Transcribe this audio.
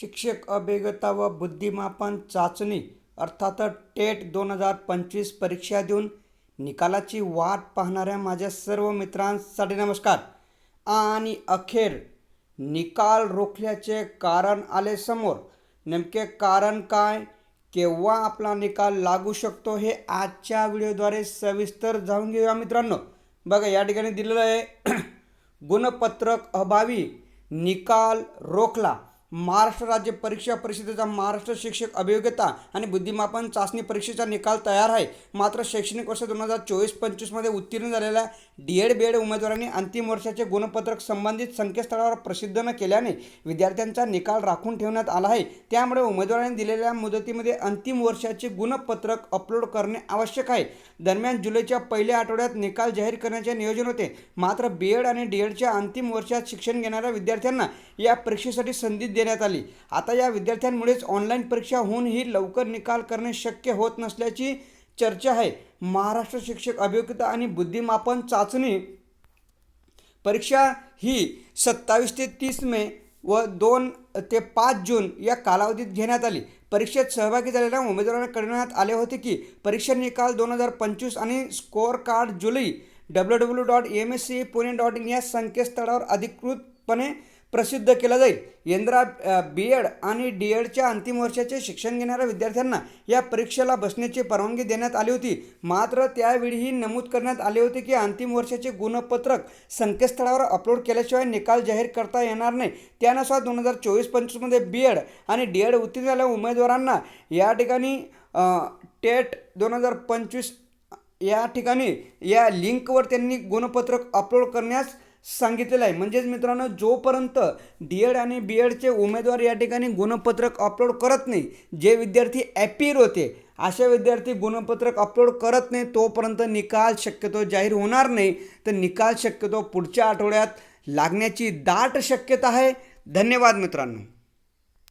शिक्षक अभिगता व बुद्धिमापन चाचणी अर्थात टेट दोन हजार पंचवीस परीक्षा देऊन निकालाची वाट पाहणाऱ्या माझ्या सर्व मित्रांसाठी नमस्कार. आणि अखेर निकाल रोखल्याचे कारण आले समोर नेमके कारण काय केव्हा आपला निकाल लागू शकतो हे आजच्या व्हिडिओद्वारे सविस्तर जाणून घेऊया मित्रांनो. बघा या ठिकाणी दिलेलं आहे गुणपत्रक अभावी निकाल रोखला. महाराष्ट्र राज्य परीक्षा परिषदेचा महाराष्ट्र शिक्षक अभियोग्यता आणि बुद्धिमापन चाचणी परीक्षेचा निकाल तयार आहे. मात्र शैक्षणिक वर्ष दोन हजार चोवीस पंचवीसमध्ये उत्तीर्ण झालेल्या डी एड बी एड उमेदवारांनी अंतिम वर्षाचे गुणपत्रक संबंधित संकेतस्थळावर प्रसिद्ध न केल्याने विद्यार्थ्यांचा निकाल राखून ठेवण्यात आला आहे. त्यामुळे उमेदवारांनी दिलेल्या मुदतीमध्ये अंतिम वर्षाचे गुणपत्रक अपलोड करणे आवश्यक आहे. दरम्यान जुलैच्या पहिल्या आठवड्यात निकाल जाहीर करण्याचे नियोजन होते. मात्र बी एड आणि डी एडच्या अंतिम वर्षात शिक्षण घेणाऱ्या विद्यार्थ्यांना या परीक्षेसाठी संधी देण्यात आली. आता या विद्यार्थ्यांमुळेच ऑनलाईन परीक्षा होऊनही लवकर निकाल करणे शक्य होत नसल्याची चर्चा आहे. महाराष्ट्र शिक्षक अभियोग्यता आणि बुद्धिमापन चाचणी परीक्षा ही सत्तावीस ते तीस मे व दोन ते पाच जून या कालावधीत घेण्यात आली. परीक्षेत सहभागी झालेल्या उमेदवारांना कळवण्यात आले होते की परीक्षा निकाल दोन हजार पंचवीस आणि score card July W W dot M S C Pune dot in या संकेतस्थळावर अधिकृतपणे प्रसिद्ध केला जाईल. यंदा बी एड आणि डी एडच्या अंतिम वर्षाचे शिक्षण घेणाऱ्या विद्यार्थ्यांना या परीक्षेला बसण्याची परवानगी देण्यात आली होती. मात्र त्यावेळीही नमूद करण्यात आले होते की अंतिम वर्षाचे गुणपत्रक संकेतस्थळावर अपलोड केल्याशिवाय निकाल जाहीर करता येणार नाही. त्यानुसार दोन हजार चोवीस पंचवीसमध्ये बी एड आणि डी एड उत्तीर्ण झालेल्या उमेदवारांना या ठिकाणी टेट दोन हजार पंचवीस या ठिकाणी या लिंकवर त्यांनी गुणपत्रक अपलोड करण्यास सांगितलेलं आहे. म्हणजेच मित्रांनो जोपर्यंत डी एड आणि बी एडचे उमेदवार या ठिकाणी गुणपत्रक अपलोड करत नाही जे विद्यार्थी ॲपीर होते अशा विद्यार्थी गुणपत्रक अपलोड करत नाही तोपर्यंत निकाल शक्यतो जाहीर होणार नाही. तर निकाल शक्यतो पुढच्या आठवड्यात लागण्याची दाट शक्यता आहे. धन्यवाद मित्रांनो.